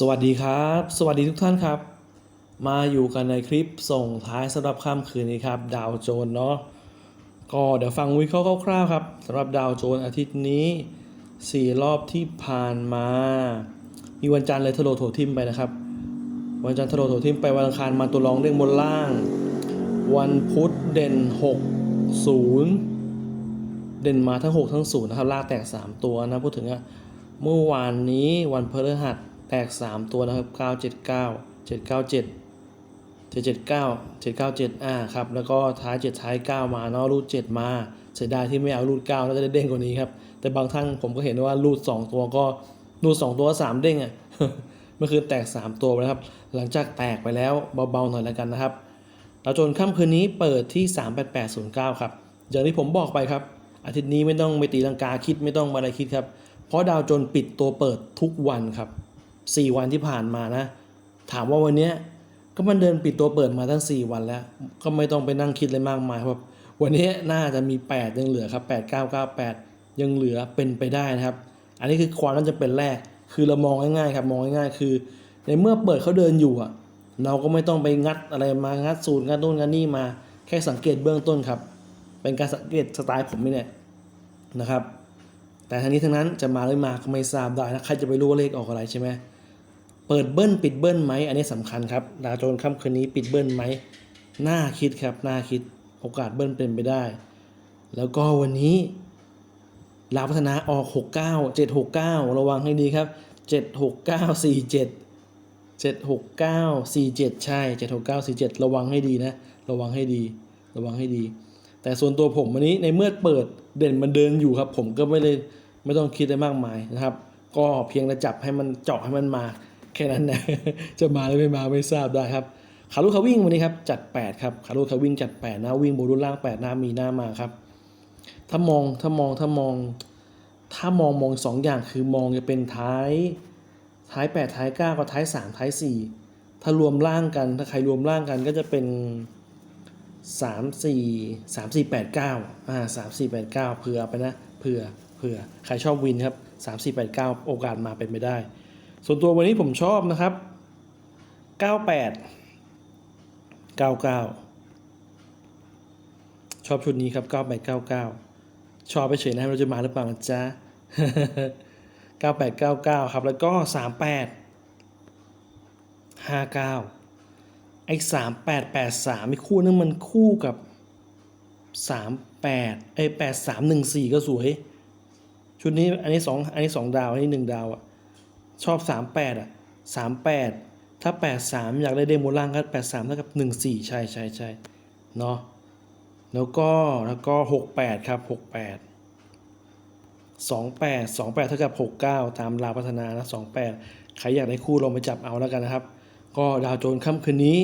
สวัสดีครับ สวัสดีทุกท่านครับ มาอยู่กันในคลิปส่งท้ายสำหรับค่ำคืนนี้ครับ ดาวโจนเนาะก็เดี๋ยวฟังวิเคราะห์คร่าวๆครับสำหรับดาวโจนอาทิตย์นี้ 4 รอบที่ผ่านมา มีวันจันทร์เลยทะโลโถทิมไปนะครับ วันจันทร์ทะโลโถทิมไปวันอังคารมาตัวรองเด้งบนล่าง วันพุธเด่น 6 0 เด่นมาทั้ง 6 ทั้ง0นะครับลากแตก 3 ตัวนะพูดถึงอะเมื่อวานนี้วันพฤหัส แตก 3 ตัวนะครับ 979 797 779 797อ่าครับ แล้วก็ท้าย 7 ท้าย 9 มาเนาะรูด 7 มาเสียดายที่ไม่เอารูด9น่าจะได้เด้งกว่านี้ครับ แต่บางท่านผมก็เห็นว่ารูด 2 ตัวก็รูด 2 ตัว 3 เด้งอะ่ะเมื่อคืนแตก 3 ตัวไปแล้วครับ หลังจากแตกไปแล้วเบาๆหน่อยแล้วกันนะครับดาวจนค่ำคืนนี้เปิดที่ 38809 ครับ อย่างที่ผมบอกไปครับ อาทิตย์นี้ไม่ต้องไปตีลังกาคิดไม่ต้องมาอะไรคิดครับ เพราะดาวโจนปิดตัวเปิดทุกวันครับ 4 วันที่ผ่านมานะ ถามว่าวันเนี้ยก็มันเดินปิดตัวเปิดมาตั้ง 4 วันแล้ว ก็ไม่ต้องไปนั่งคิดเลยมากมายครับวันนี้น่าจะมี 8 ยังเหลือครับ 8998 ยังเหลือเป็นไปได้นะครับ อันนี้คือความน่าจะเป็นแรก คือเรามองง่ายๆครับมองง่ายๆคือ ในเมื่อเปิดเขาเดินอยู่อะเราก็ไม่ต้องไปงัดอะไรมางัดสูตรงัดนู่นงัดนี่มา แค่สังเกตเบื้องต้นครับ เป็นการสังเกตสไตล์ผมนี่แหละนะครับ แต่ทั้งนี้ทั้งนั้นจะมาหรือมาก็ไม่ทราบได้นะใครจะไปรู้ว่าเลขออกอะไรใช่ไหม เปิดเบิ้ลปิดเบิ้ลไหมอันนี้สำคัญครับดาวโจนส์ค่ำคืนนี้ปิดเบิ้ลไหมน่าคิดครับน่าคิดโอกาสเบิ้ลเป็นไปได้ แล้วก็วันนี้ลาวพัฒนาออก 69 769 ระวังให้ดีครับ 769 47 76947 ใช่ 76947 ระวังให้ดีนะ ระวังให้ดี ระวังให้ดี แต่ส่วนตัวผมวันนี้ในเมื่อเปิดเด่นมันเดินอยู่ครับ ผมก็ไม่เลยไม่ต้องคิดอะไรมากมายนะครับ ก็เพียงแต่จับให้มันเจาะให้มันมา แค่นั้นนะจะมาหรือไม่มาไม่ทราบได้ครับขาลูกเขาวิ่งวันนี้ครับจัด 8 ครับขาลูกเขาวิ่งจัด 8 นะวิ่งบนรุ่นล่าง 8 หน้ามีหน้ามาครับ ถ้ามองถ้ามองถ้ามอง ถ้ามองมองสองอย่างคือมองจะเป็นท้าย ท้าย 8 ท้าย9กับท้าย 3 ท้าย 4 ถ้ารวมร่างกันถ้าใครรวมร่างกันก็จะเป็น 3 4 3 4 8 9อ่า3 4 8 9เผื่อไปนะเผื่อเผื่อใครชอบวินครับ 3 4 8 9 โอกาสมาเป็นไปได้ ส่วนตัววันนี้ผมชอบนะครับ 98 99 ชอบชุดนี้ครับ 98 99 ชอบไปเฉยนะเราจะมาหรือเปล่าจ๊ะ9899 ครับ แล้วก็ 38 59 ไอ้3883มีคู่นึงมันคู่กับ 38 ไอ้8314 ก็สวย ชุดนี้อันนี้ 2 อันนี้ 2 ดาว อันนี้ 1 ดาวอะ ชอบ 38 อะ 38 ถ้า 83 อยากได้เดโมล่างก็ 83เท่ากับ 14 ใช่ใช่ใช่เนาะแล้วก็แล้วก็ 68 ครับ 68 28 28 เท่ากับ 69 ตามราวพัฒนานะ28 ใครอยากได้คู่ลองไปจับเอาแล้วกันนะครับ ก็ดาวโจนส์ค่ำคืนนี้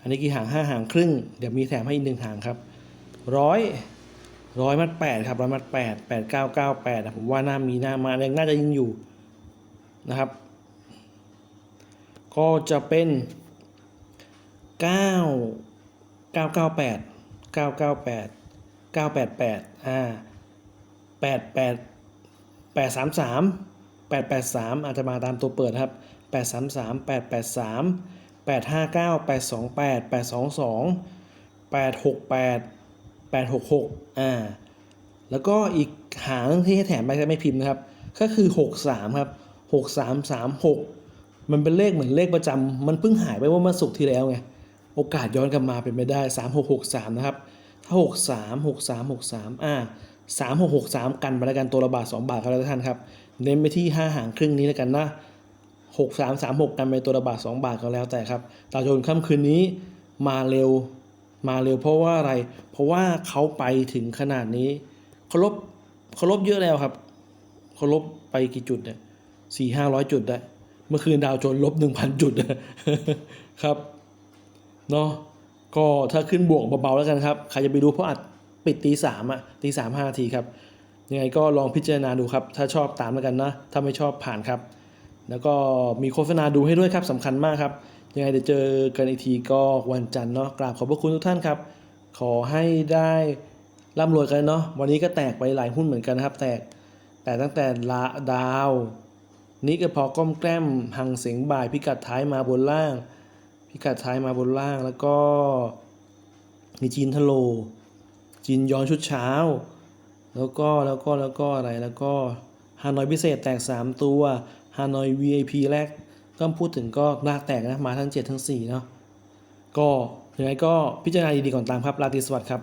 อันนี้กี่หาง 5 หางครึ่ง เดี๋ยวมีแถมให้อีกหนึ่งหางครับร้อยร้อยมัด8ครับร้อยมัด8 8 9 9 8อะผมว่าน่ามีหน้ามายังน่าจะยิงอยู่ นะครับ ก็จะเป็น 9 998 998 988อ่าแปดแปดแปดสามสามแปดแปดสามอาจจะมาตามตัวเปิดครับแปดสามสามแปดแปดสามแปดห้าเก้าแปดสองแปดแปดสองสองแปดหกแปดแปดหกหกอ่าแล้วก็อีกหางที่ให้แถมไปจะไม่พิมพ์นะครับ ก็คือหกสามครับ หกสามสามหกมันเป็นเลขเหมือนเลขประจำมันเพิ่งหายไปว่าเมื่อสุกที่แล้วไง โอกาสย้อนกลับมาเป็นไปได้สามหกหกสามนะครับ ถ้าหกสามหกสามหกสามอ่าสามหกหกสามกันไปแล้วกันตัวละบาทสองบาทก็แล้วท่านครับ เน้นไปที่ห้าหางครึ่งนี้แล้วกันนะหกสามสามหกกันไปตัวละบาทสองบาทก็แล้วแต่ครับตาโจนค่ำคืนนี้มาเร็วมาเร็วเพราะว่าอะไร เพราะว่าเขาไปถึงขนาดนี้เขาลบเขาลบเยอะแล้วครับเขาลบไปกี่จุดเนี่ย สี่ห้าร้อยจุดได้ เมื่อคืนดาวโจนลบหนึ่งพันจุดครับ เนาะก็ถ้าขึ้นบวกเบาๆแล้วกันครับ ใครจะไปดูเพราะอัดปิดตีสามอะตีสามห้านาทีครับ ยังไงก็ลองพิจารณาดูครับ ถ้าชอบตามแล้วกันนะ ถ้าไม่ชอบผ่านครับ แล้วก็มีโฆษณาดูให้ด้วยครับสำคัญมากครับ ยังไงเดี๋ยวเจอกันอีกทีก็วันจันทร์เนาะ กราบขอบพระคุณทุกท่านครับ ขอให้ได้ร่ำรวยกันเนาะ วันนี้ก็แตกไปหลายหุ้นเหมือนกันนะครับ แตก แต่ตั้งแต่ลาดาว นี่ก็พอก้มแกล้มหังเสียงบ่ายพิกัดท้ายมาบนล่าง พิกัดท้ายมาบนล่างแล้วก็ มีจีนทะโล จีนย้อนชุดเช้า แล้วก็แล้วก็แล้วก็อะไรแล้วก็ฮานอยพิเศษแตก 3 ตัวฮานอย VIP แรกก็พูดถึงก็ลากแตกนะมาทั้ง 7 ทั้ง4เนาะก็ยังไงก็พิจารณาดีๆก่อนตามครับราตรีสวัสดิ์ครับ